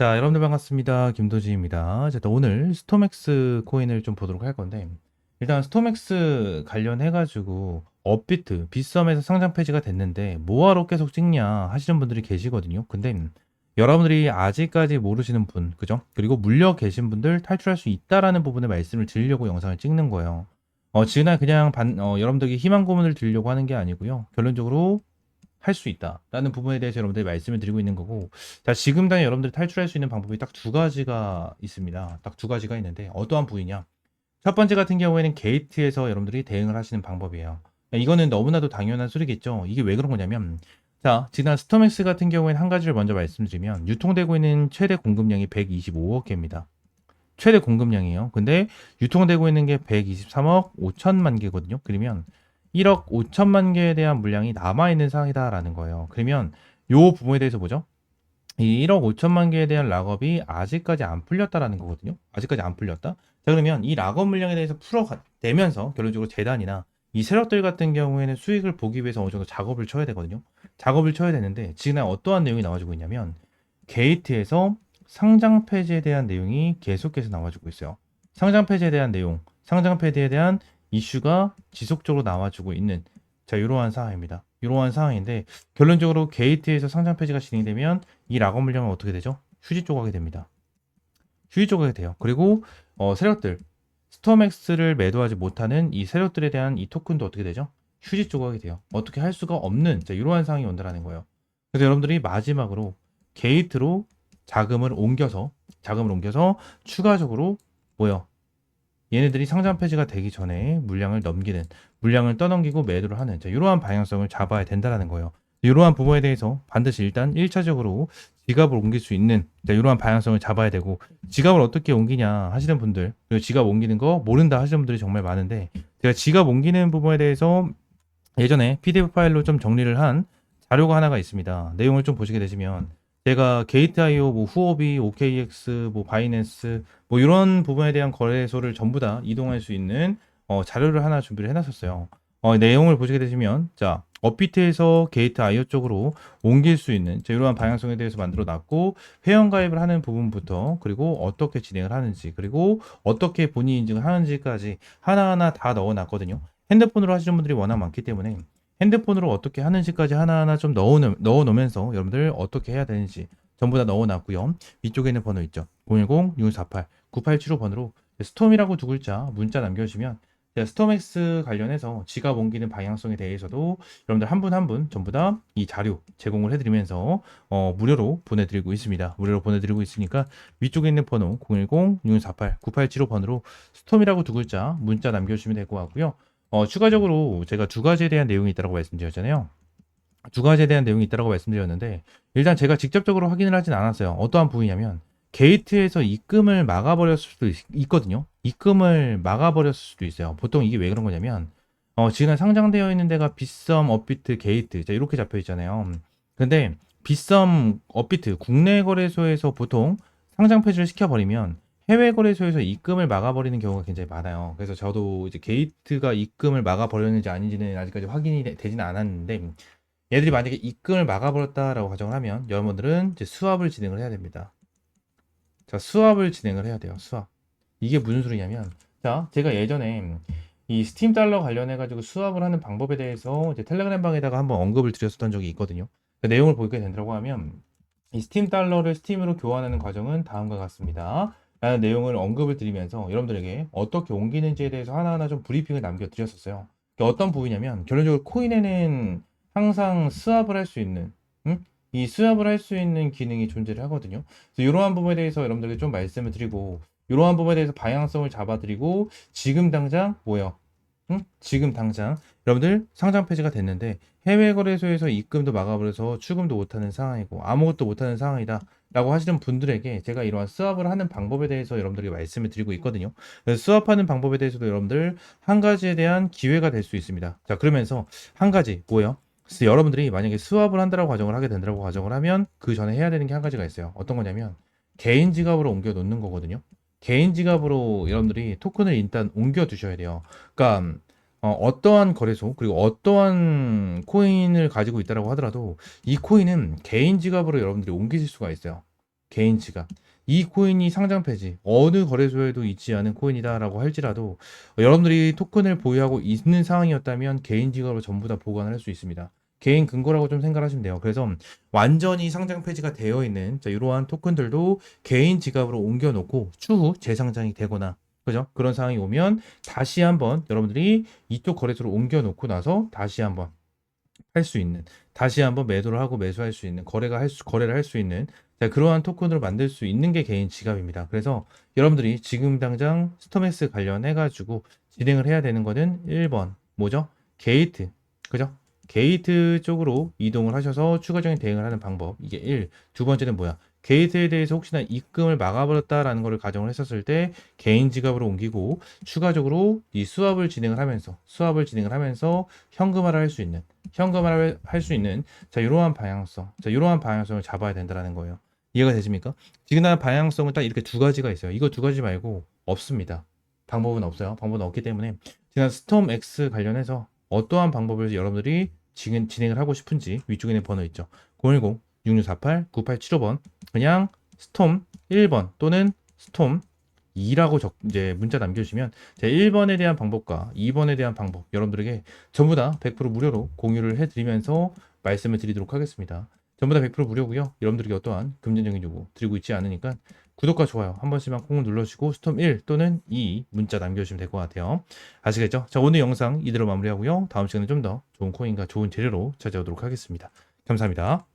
자, 여러분들 반갑습니다. 김도지입니다. 자, 또 오늘 스톰엑스 코인을 좀 보도록 할 건데, 일단 스톰엑스 관련해가지고, 업비트, 빗썸에서 상장 폐지가 됐는데, 뭐하러 계속 찍냐 하시는 분들이 계시거든요. 근데, 여러분들이 아직까지 모르시는 분, 그죠? 그리고 물려 계신 분들 탈출할 수 있다라는 부분에 말씀을 드리려고 영상을 찍는 거예요. 어, 지금 그냥 반, 어, 여러분들에게 희망 고문을 드리려고 하는 게 아니고요. 결론적으로 할 수 있다라는 부분에 대해서 여러분들이 말씀을 드리고 있는 거고, 자, 지금 당장 여러분들이 탈출할 수 있는 방법이 딱 두 가지가 있습니다. 딱 두 가지가 있는데, 어떠한 부위냐? 첫 번째 같은 경우에는 게이트에서 여러분들이 대응을 하시는 방법이에요. 이거는 너무나도 당연한 소리겠죠. 이게 왜 그런 거냐면, 자, 지난 스톰엑스 같은 경우에는 한 가지를 먼저 말씀드리면, 유통되고 있는 최대 공급량이 125억 개입니다. 최대 공급량이에요. 근데 유통되고 있는 게 123억 5천만 개거든요. 그러면 1억 5천만 개에 대한 물량이 남아있는 상황이다라는 거예요. 그러면 요 부분에 대해서 보죠. 이 1억 5천만 개에 대한 락업이 아직까지 안 풀렸다라는 거거든요. 아직까지 안 풀렸다. 자, 그러면 이 락업 물량에 대해서 풀어내면서 결론적으로 재단이나 이 세력들 같은 경우에는 수익을 보기 위해서 어느 정도 작업을 쳐야 되거든요. 작업을 쳐야 되는데 지금 어떠한 내용이 나와주고 있냐면 게이트에서 상장 폐지에 대한 내용이 계속해서 나와주고 있어요. 상장 폐지에 대한 내용, 상장 폐지에 대한 이슈가 지속적으로 나와주고 있는 자 이러한 상황입니다. 이러한 상황인데 결론적으로 게이트에서 상장 폐지가 진행되면 이 락업 물량은 어떻게 되죠? 휴지 조각이 됩니다. 휴지 조각이 돼요. 그리고 어, 세력들 스톰엑스를 매도하지 못하는 이 세력들에 대한 이 토큰도 어떻게 되죠? 휴지 조각이 돼요. 어떻게 할 수가 없는 자, 이러한 상황이 온다라는 거예요. 그래서 여러분들이 마지막으로 게이트로 자금을 옮겨서 자금을 옮겨서 추가적으로 뭐요? 얘네들이 상장 폐지가 되기 전에 물량을 넘기는 물량을 떠넘기고 매도를 하는 자, 이러한 방향성을 잡아야 된다라는 거예요. 이러한 부분에 대해서 반드시 일단 1차적으로 지갑을 옮길 수 있는 자, 이러한 방향성을 잡아야 되고 지갑을 어떻게 옮기냐 하시는 분들 그리고 지갑 옮기는 거 모른다 하시는 분들이 정말 많은데 제가 지갑 옮기는 부분에 대해서 예전에 PDF 파일로 좀 정리를 한 자료가 하나가 있습니다. 내용을 좀 보시게 되시면 제가 게이트.io, 뭐 후오비, OKX, 뭐 바이낸스 뭐 이런 부분에 대한 거래소를 전부 다 이동할 수 있는 어, 자료를 하나 준비를 해놨었어요. 어, 내용을 보시게 되시면 자 업비트에서 게이트.io 쪽으로 옮길 수 있는 자, 이러한 방향성에 대해서 만들어 놨고 회원 가입을 하는 부분부터 그리고 어떻게 진행을 하는지 그리고 어떻게 본인 인증을 하는지까지 하나하나 다 넣어 놨거든요. 핸드폰으로 하시는 분들이 워낙 많기 때문에 핸드폰으로 어떻게 하는지까지 하나하나 좀 넣어, 넣어 놓으면서 여러분들 어떻게 해야 되는지 전부 다 넣어 놨고요. 위쪽에 있는 번호 있죠. 010-6148-9875 번호로 스톰이라고 두 글자 문자 남겨주시면 스톰엑스 관련해서 지갑 옮기는 방향성에 대해서도 여러분들 한 분 한 분 전부 다 이 자료 제공을 해드리면서 어, 무료로 보내드리고 있습니다. 무료로 보내드리고 있으니까 위쪽에 있는 번호 010-6148-9875 번호로 스톰이라고 두 글자 문자 남겨주시면 될 것 같고요. 어, 추가적으로 제가 두 가지에 대한 내용이 있다고 말씀드렸잖아요. 두 가지에 대한 내용이 있다고 말씀드렸는데 일단 제가 직접적으로 확인을 하진 않았어요. 어떠한 부분이냐면 게이트에서 입금을 막아버렸을 수도 있, 거든요 입금을 막아버렸을 수도 있어요. 보통 이게 왜 그런 거냐면 어, 지금 상장되어 있는 데가 빗썸, 업비트, 게이트 자, 이렇게 잡혀 있잖아요. 근데 빗썸, 업비트 국내 거래소에서 보통 상장 폐지를 시켜버리면 해외 거래소에서 입금을 막아버리는 경우가 굉장히 많아요. 그래서 저도 이제 게이트가 입금을 막아버렸는지 아닌지는 아직까지 확인이 되지는 않았는데 얘들이 만약에 입금을 막아버렸다라고 가정을 하면 여러분들은 이제 수압을 진행을 해야 됩니다. 자, 수압을 진행을 해야 돼요. 수압. 이게 무슨 소리냐면 자, 제가 예전에 이 스팀 달러 관련해 가지고 수압을 하는 방법에 대해서 이제 텔레그램 방에다가 한번 언급을 드렸었던 적이 있거든요. 그 내용을 보게 된다고 하면 이 스팀 달러를 스팀으로 교환하는 과정은 다음과 같습니다. 라는 내용을 언급을 드리면서 여러분들에게 어떻게 옮기는지에 대해서 하나하나 좀 브리핑을 남겨드렸었어요. 어떤 부분이냐면 결론적으로 코인에는 항상 수압을 할 수 있는 음? 이 수압을 할 수 있는 기능이 존재를 하거든요. 그래서 이러한 부분에 대해서 여러분들에게 좀 말씀을 드리고 이러한 부분에 대해서 방향성을 잡아드리고 지금 당장 뭐요? 응? 지금 당장 여러분들 상장 폐지가 됐는데 해외 거래소에서 입금도 막아버려서 추금도 못하는 상황이고 아무것도 못하는 상황이다. 라고 하시는 분들에게 제가 이러한 수압을 하는 방법에 대해서 여러분들에게 말씀을 드리고 있거든요. 수압하는 방법에 대해서도 여러분들 한 가지에 대한 기회가 될 수 있습니다. 자, 그러면서 한 가지 뭐예요? 여러분들이 만약에 수압을 한다라고 가정을 하게 된다고 가정을 하면 그 전에 해야 되는 게 한 가지가 있어요. 어떤 거냐면 개인 지갑으로 옮겨 놓는 거거든요. 개인 지갑으로 여러분들이 토큰을 일단 옮겨 두셔야 돼요. 그러니까 어, 떠한 거래소 그리고 어떠한 코인을 가지고 있다라고 하더라도 이 코인은 개인 지갑으로 여러분들이 옮기실 수가 있어요. 개인 지갑. 이 코인이 상장 폐지 어느 거래소에도 있지 않은 코인이다라고 할지라도 여러분들이 토큰을 보유하고 있는 상황이었다면 개인 지갑을 전부 다 보관을 할 수 있습니다. 개인 근거라고 좀 생각하시면 돼요. 그래서 완전히 상장 폐지가 되어 있는 자, 이러한 토큰들도 개인 지갑으로 옮겨놓고 추후 재상장이 되거나 그죠? 그런 상황이 오면 다시 한번 여러분들이 이쪽 거래소로 옮겨놓고 나서 다시 한번 할 수 있는 다시 한번 매도를 하고 매수할 수 있는 거래가 할 수, 거래를 할 수 있는 자, 그러한 토큰으로 만들 수 있는 게 개인 지갑입니다. 그래서 여러분들이 지금 당장 스토맥스 관련해 가지고 진행을 해야 되는 거는 1번 뭐죠? 게이트 그죠? 게이트 쪽으로 이동을 하셔서 추가적인 대응을 하는 방법 이게 1. 두 번째는 뭐야? 게이트에 대해서 혹시나 입금을 막아버렸다라는 것을 가정을 했었을 때 개인 지갑으로 옮기고 추가적으로 이 수합을 진행을 하면서 수합을 진행을 하면서 현금화를 할 수 있는 현금화를 할 수 있는 자 이러한 방향성 자 이러한 방향성을 잡아야 된다라는 거예요. 이해가 되십니까? 지금 나 방향성은 딱 이렇게 두 가지가 있어요. 이거 두 가지 말고 없습니다. 방법은 없어요. 방법은 없기 때문에 지난 스톰 X 관련해서 어떠한 방법을 여러분들이 지금 진행을 하고 싶은지 위쪽에 있는 번호 있죠. 010 6648-9875번 그냥 스톰 1번 또는 스톰 2라고 적, 이제 문자 남겨주시면 제 1번에 대한 방법과 2번에 대한 방법 여러분들에게 전부 다 100% 무료로 공유를 해드리면서 말씀을 드리도록 하겠습니다. 전부 다 100% 무료고요. 여러분들에게 어떠한 금전적인 요구 드리고 있지 않으니까 구독과 좋아요 한 번씩만 꼭 눌러주시고 스톰 1 또는 2 문자 남겨주시면 될 것 같아요. 아시겠죠? 자 오늘 영상 이대로 마무리하고요. 다음 시간에 좀 더 좋은 코인과 좋은 재료로 찾아오도록 하겠습니다. 감사합니다.